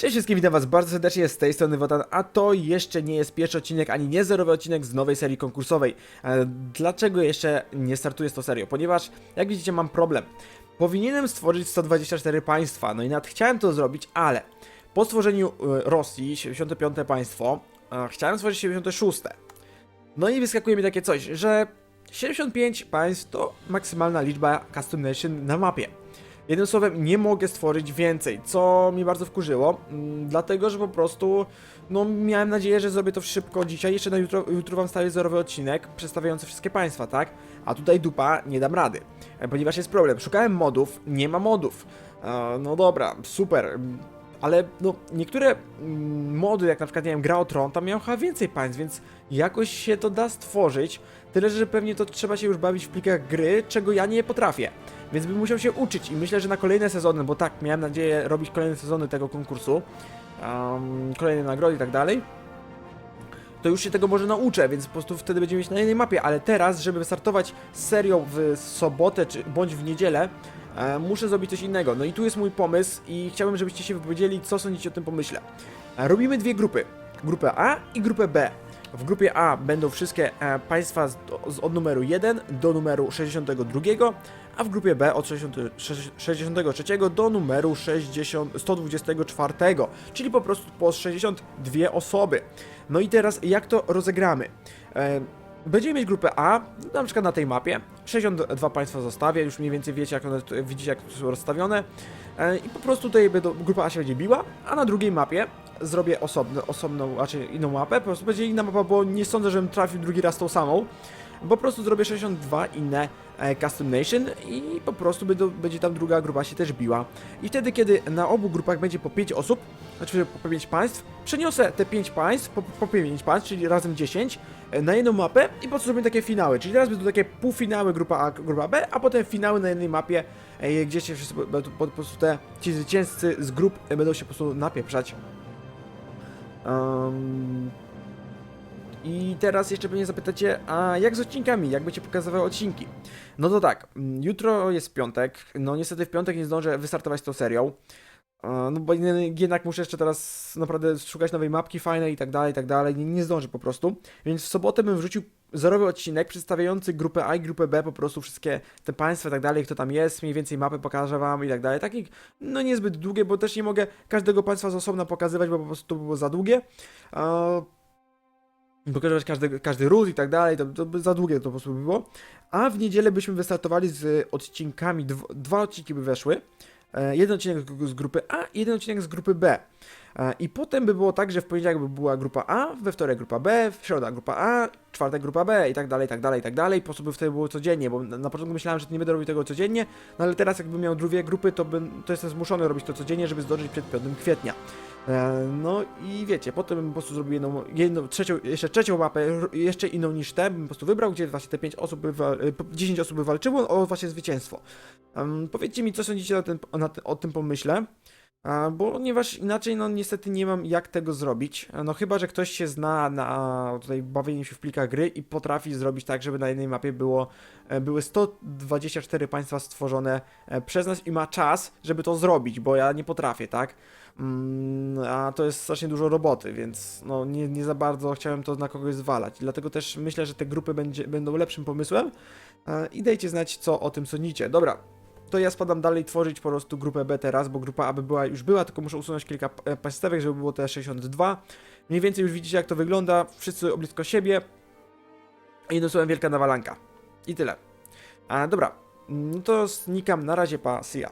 Cześć wszystkim, witam was bardzo serdecznie z tej strony Wotan, a to jeszcze nie jest pierwszy odcinek, ani nie zerowy odcinek z nowej serii konkursowej. E, Dlaczego jeszcze nie startuję z tą serią? Ponieważ, jak widzicie, mam problem. Powinienem stworzyć 124 państwa, no i nawet chciałem to zrobić, ale po stworzeniu e, Rosji, 75 państwo, e, chciałem stworzyć 76. No i wyskakuje mi takie coś, że 75 państw to maksymalna liczba custom nation na mapie. Jednym słowem, nie mogę stworzyć więcej, co mi bardzo wkurzyło, mm, dlatego że po prostu, no miałem nadzieję, że zrobię to szybko dzisiaj, jeszcze na jutro, jutro wam stawię zerowy odcinek przedstawiający wszystkie państwa, tak? A tutaj dupa, nie dam rady, e, ponieważ jest problem, szukałem modów, nie ma modów. E, no dobra, super, ale no niektóre mm, mody, jak na przykład, nie wiem, Gra o Tron, tam miał chyba więcej państw, więc jakoś się to da stworzyć, tyle że pewnie to trzeba się już bawić w plikach gry, czego ja nie potrafię. Więc bym musiał się uczyć i myślę, że na kolejne sezony, bo tak, miałem nadzieję robić kolejne sezony tego konkursu, um, kolejne nagrody i tak dalej, to już się tego może nauczę, więc po prostu wtedy będziemy mieć na jednej mapie, ale teraz, żeby wystartować z serią w sobotę czy bądź w niedzielę, e, muszę zrobić coś innego. No i tu jest mój pomysł i chciałbym, żebyście się wypowiedzieli, co sądzicie o tym pomyśle. E, robimy dwie grupy. Grupę A i grupę B. W grupie A będą wszystkie e, państwa z, od numeru 1 do numeru 62, a w grupie B od 60, 63 do numeru 60, 124, czyli po prostu po 62 osoby. No i teraz jak to rozegramy? E, Będziemy mieć grupę A, na przykład na tej mapie. 62 państwa zostawię, już mniej więcej wiecie, jak one widzicie, jak są rozstawione. E, I po prostu tutaj będą, grupa A się będzie biła, a na drugiej mapie zrobię osobno, osobną, raczej inną mapę. Po prostu będzie inna mapa, bo nie sądzę, żebym trafił drugi raz tą samą. Po prostu zrobię 62 inne e, Custom Nation i po prostu będzie tam druga grupa się też biła. I wtedy, kiedy na obu grupach będzie po 5 osób, znaczy po 5 państw, przeniosę te 5 państw, po, po 5 państw, czyli razem 10, e, na jedną mapę i po prostu zrobię takie finały. Czyli teraz będą takie półfinały grupa A, grupa B, a potem finały na jednej mapie, e, gdzie się wszyscy, po, prostu te, ci zwycięzcy z grup będą się po prostu napieprzać. Um, I teraz jeszcze pewnie zapytacie, a jak z odcinkami? Jak będzie pokazywały odcinki? No to tak, mm, jutro jest piątek, no niestety w piątek nie zdążę wystartować z tą serią. E, No bo jednak muszę jeszcze teraz naprawdę szukać nowej mapki fajnej i tak dalej, i tak dalej. Nie, nie zdążę po prostu. Więc w sobotę bym wrzucił zerowy odcinek przedstawiający grupę A i grupę B, po prostu wszystkie te państwa i tak dalej, kto tam jest, mniej więcej mapy pokażę wam i tak dalej. Takich, no niezbyt długie, bo też nie mogę każdego państwa z osobna pokazywać, bo po prostu to by było za długie. E, pokazywać każdy, każdy ród i tak dalej, to, to by za długie to po prostu by było. A w niedzielę byśmy wystartowali z odcinkami, dw, dwa odcinki by weszły. E, jeden odcinek z grupy A i jeden odcinek z grupy B. E, I potem by było tak, że w poniedziałek by była grupa A, we wtorek grupa B, w środę grupa A, czwartek grupa B i tak dalej, i tak dalej, i tak dalej. Po prostu by wtedy było codziennie, bo na, na początku myślałem, że nie będę robił tego codziennie, no ale teraz jakbym miał dwie grupy, to, to jestem zmuszony robić to codziennie, żeby zdążyć przed 5 kwietnia. E, No i wiecie, potem bym po prostu zrobił jedną, jedną trzecią, jeszcze trzecią mapę, jeszcze inną niż te, bym po prostu wybrał, gdzie właśnie te 5 osób by, wa- e, po- 10 osób by walczyło o właśnie zwycięstwo. Um, powiedzcie mi, co sądzicie na ten, na, o tym pomyśle. A, ponieważ inaczej, no niestety nie mam jak tego zrobić. No chyba, że ktoś się zna na tutaj bawieniu się w plikach gry i potrafi zrobić tak, żeby na jednej mapie było, e, były 124 państwa stworzone e, przez nas i ma czas, żeby to zrobić, bo ja nie potrafię, tak? Mm, a to jest strasznie dużo roboty, więc no nie, nie za bardzo chciałem to na kogoś zwalać. Dlatego też myślę, że te grupy będzie, będą lepszym pomysłem e, i dajcie znać, co o tym sądzicie. Dobra, to ja spadam dalej tworzyć po prostu grupę B teraz, bo grupa A by była, już była, tylko muszę usunąć kilka e, państwek, żeby było te 62. Mniej więcej już widzicie jak to wygląda, wszyscy blisko siebie. I słowem wielka nawalanka. I tyle. A, dobra, no to znikam, na razie pa, see ya.